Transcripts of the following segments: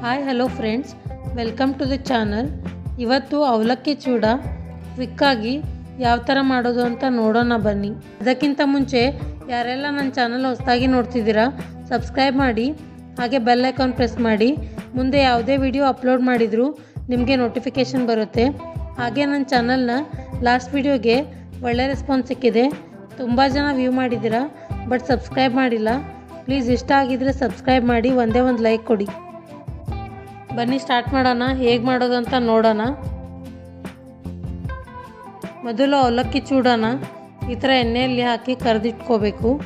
Hi hello friends welcome to the channel ಇವತ್ತು ಅವಲಕ್ಕಿ ಚೂಡ ಕ್ವಿಕ್ಕಾಗಿ ಯಾವ ಥರ ಮಾಡೋದು ಅಂತ ನೋಡೋಣ ಬನ್ನಿ. ಅದಕ್ಕಿಂತ ಮುಂಚೆ ಯಾರೆಲ್ಲ ನನ್ನ ಚಾನಲ್ ಹೊಸದಾಗಿ ನೋಡ್ತಿದ್ದೀರಾ ಸಬ್ಸ್ಕ್ರೈಬ್ ಮಾಡಿ, ಹಾಗೆ ಬೆಲ್ ಐಕಾನ್ ಪ್ರೆಸ್ ಮಾಡಿ, ಮುಂದೆ ಯಾವುದೇ ವಿಡಿಯೋ ಅಪ್ಲೋಡ್ ಮಾಡಿದರೂ ನಿಮಗೆ ನೋಟಿಫಿಕೇಷನ್ ಬರುತ್ತೆ. ಹಾಗೆ ನನ್ನ ಚಾನಲ್ನ ಲಾಸ್ಟ್ ವಿಡಿಯೋಗೆ ಒಳ್ಳೆ ರೆಸ್ಪಾನ್ಸ್ ಸಿಕ್ಕಿದೆ. ತುಂಬ ಜನ ವ್ಯೂ ಮಾಡಿದ್ದೀರಾ ಬಟ್ ಸಬ್ಸ್ಕ್ರೈಬ್ ಮಾಡಿಲ್ಲ. ಪ್ಲೀಸ್ ಇಷ್ಟ ಆಗಿದ್ರೆ ಸಬ್ಸ್ಕ್ರೈಬ್ ಮಾಡಿ, ಒಂದೇ ಒಂದು ಲೈಕ್ ಕೊಡಿ. ಬನ್ನಿ ಸ್ಟಾರ್ಟ್ ಮಾಡೋಣ. ಹೇಗೆ ಮಾಡೋದು ಅಂತ ನೋಡೋಣ. ಮೊದಲು ಅವಲಕ್ಕಿ ಚೂಡೋಣ. ಈ ಥರ ಎಣ್ಣೆಯಲ್ಲಿ ಹಾಕಿ ಕರೆದಿಟ್ಕೋಬೇಕು.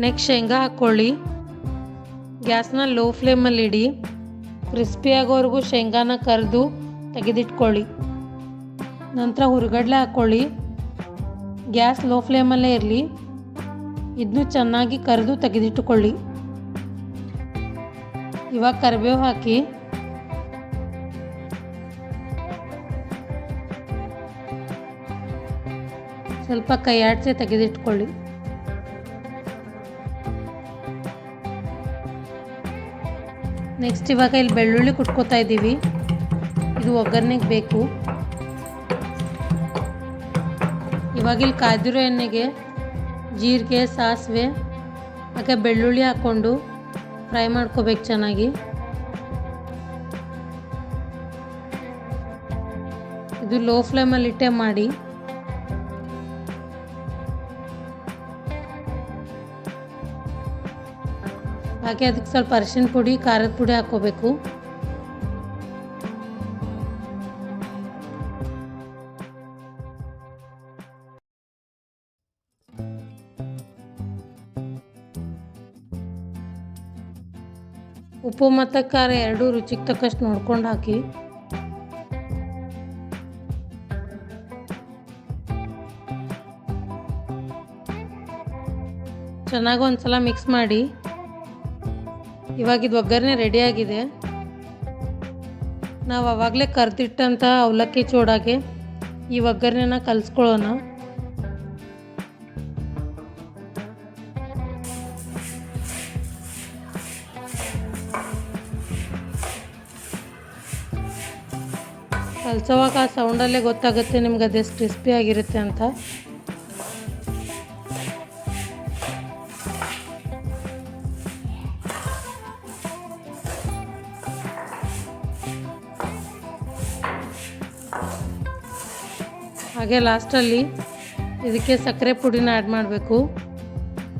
ನೆಕ್ಸ್ಟ್ ಶೇಂಗಾ ಹಾಕ್ಕೊಳ್ಳಿ. ಗ್ಯಾಸ್ನ ಲೋ ಫ್ಲೇಮಲ್ಲಿ ಇಡಿ. ಕ್ರಿಸ್ಪಿ ಆಗೋವರೆಗೂ ಶೇಂಗಾನ ಕರೆದು ತೆಗೆದಿಟ್ಕೊಳ್ಳಿ. ನಂತರ ಹುರ್ಗಡ್ಲೆ ಹಾಕ್ಕೊಳ್ಳಿ. ಗ್ಯಾಸ್ ಲೋ ಫ್ಲೇಮಲ್ಲೇ ಇರಲಿ. ಇದನ್ನು ಚೆನ್ನಾಗಿ ಕರೆದು ತೆಗೆದಿಟ್ಟುಕೊಳ್ಳಿ. ಇವಾಗ ಕರಿಬೇವು ಹಾಕಿ. ಸ್ವಲ್ಪ ಕೈಯಾಡಿಸೆ ತೆಗೆದಿಟ್ಕೊಳ್ಳಿ. ನೆಕ್ಸ್ಟ್ ಇವಾಗ ಇಲ್ಲಿ ಬೆಳ್ಳುಳ್ಳಿ ಕುಟ್ಕೋತಾ ಇದ್ದೀವಿ. ಇದು ಒಗ್ಗರಣೆಗೆ ಬೇಕು. ಇವಾಗ ಇಲ್ಲಿ ಕಾದಿರೋ ಎಣ್ಣೆಗೆ ಜೀರಿಗೆ, ಸಾಸಿವೆ, ಹಾಗೆ ಬೆಳ್ಳುಳ್ಳಿ ಹಾಕ್ಕೊಂಡು ಫ್ರೈ ಮಾಡ್ಕೋಬೇಕು ಚೆನ್ನಾಗಿ. ಇದು ಲೋ ಫ್ಲೇಮಲ್ಲಿ ಇಟ್ಟೆ ಮಾಡಿ. ಹಾಗೆ ಅದಕ್ಕೆ ಸ್ವಲ್ಪ ಅರಿಶಿನ ಪುಡಿ, ಖಾರದ ಪುಡಿ ಹಾಕ್ಕೋಬೇಕು. ಉಪ್ಪು ಮತ್ತು ಖಾರ ಎರಡೂ ರುಚಿಗೆ ತಕ್ಕಷ್ಟು ನೋಡ್ಕೊಂಡು ಹಾಕಿ. ಚೆನ್ನಾಗಿ ಒಂದ್ಸಲ ಮಿಕ್ಸ್ ಮಾಡಿ. ಇವಾಗ ಇದು ಒಗ್ಗರಣೆ ರೆಡಿಯಾಗಿದೆ ನಾವು ಆವಾಗಲೇ ಕರೆದಿಟ್ಟಂಥ ಅವಲಕ್ಕಿ ಚೂಡಾಗೆ ಈ ಒಗ್ಗರಣೆನ ಕಲಿಸ್ಕೊಳ್ಳೋಣ. ಕಲ್ಸೋವಾಗ ಆ ಸೌಂಡಲ್ಲೇ ಗೊತ್ತಾಗುತ್ತೆ ನಿಮ್ಗೆ ಅದೆಷ್ಟು ಕ್ರಿಸ್ಪಿ ಆಗಿರುತ್ತೆ ಅಂತ. ಹಾಗೆ ಲಾಸ್ಟಲ್ಲಿ ಇದಕ್ಕೆ ಸಕ್ಕರೆ ಪುಡಿನ ಆ್ಯಡ್ ಮಾಡಬೇಕು.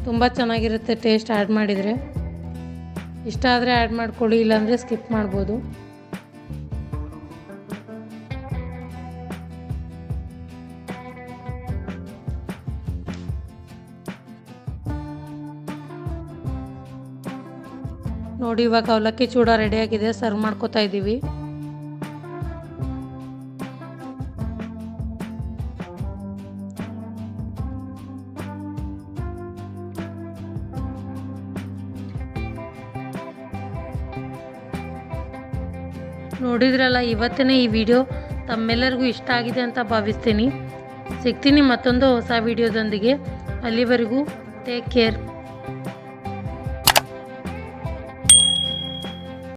ತುಂಬ ಚೆನ್ನಾಗಿರುತ್ತೆ ಟೇಸ್ಟ್ ಆ್ಯಡ್ ಮಾಡಿದರೆ. ಇಷ್ಟ ಆದರೆ ಆ್ಯಡ್ ಮಾಡ್ಕೊಳ್ಳಿ, ಇಲ್ಲಾಂದರೆ ಸ್ಕಿಪ್ ಮಾಡ್ಬೋದು. ನೋಡಿ, ಇವಾಗ ಅವಲಕ್ಕಿ ಚೂಡ ರೆಡಿಯಾಗಿದೆ ಸರ್ವ್ ಮಾಡ್ಕೋತಾ ಇದ್ದೀವಿ ನೋಡಿದ್ರಲ್ಲ, ಇವತ್ತಿನ ಈ ವಿಡಿಯೋ ತಮ್ಮೆಲ್ಲರಿಗೂ ಇಷ್ಟ ಆಗಿದೆ ಅಂತ ಭಾವಿಸ್ತೀನಿ. ಸಿಗ್ತೀನಿ ಮತ್ತೊಂದು ಹೊಸ ವಿಡಿಯೋದೊಂದಿಗೆ. ಅಲ್ಲಿವರೆಗೂ ಟೇಕ್ ಕೇರ್